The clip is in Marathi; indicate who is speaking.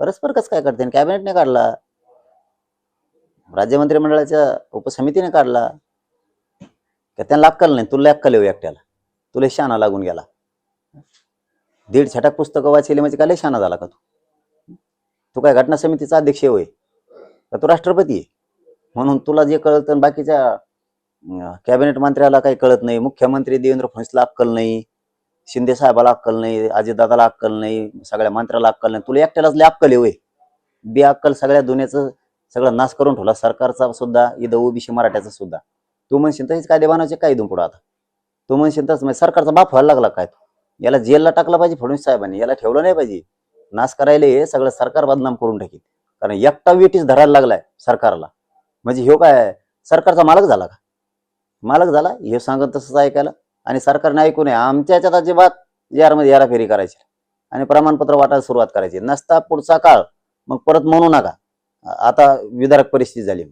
Speaker 1: परस्पर कसं काय करते? कॅबिनेटने काढला. राज्य मंत्रिमंडळाच्या उपसमितीने काढला. का त्यांना अक्कल नाही? तुला अक्कल येऊ हो एकट्याला. तुला शाना लागून गेला. दीड छटाक पुस्तकं वाचली म्हणजे काय लय शाना झाला का तू? तू काय घटना समितीचा अध्यक्ष होय? का तू राष्ट्रपती आहे? म्हणून तुला जे कळतं बाकीच्या कॅबिनेट मंत्र्याला काही कळत नाही. मुख्यमंत्री देवेंद्र फडणवीसला अक्कल नाही. शिंदे साहेबाला अक्कल नाही अजितदादाला अक्कल नाही सगळ्या मंत्र्याला अक्कल नाही. तुला एकट्यालाच लय अक्कल आहे होय. बी अक्कल सगळ्या दुनियाचं सगळं नाश करून ठेवला सरकारचा सुद्धा इथं ओबीसी मराठ्याचा सुद्धा. तू म्हणशील तरीच कायदे बनवायचे काय इथून पुढं आता? तू म्हणशील तसं म्हणजे सरकारचा बाप व्हायला लागला काय तू? याला जेलला टाकला पाहिजे फडणवीस साहेबांनी याला ठेवलं नाही पाहिजे. नाश करायला हे सगळं सरकार बदनाम करून टाकील. कारण एकटा वेटीच धरायला लागलाय सरकारला. म्हणजे ह्यो काय सरकारचा मालक झाला का? मालक झाला हे सांगत तसंच ऐकायला. आणि सरकारने ऐकू नये आमच्या याच्यात अजिबात यारमध्ये याराफेरी करायची आणि प्रमाणपत्र वाटायला सुरुवात करायची. नसता पुढचा काळ मग परत म्हणू नका. आता विदारक परिस्थिती झाली.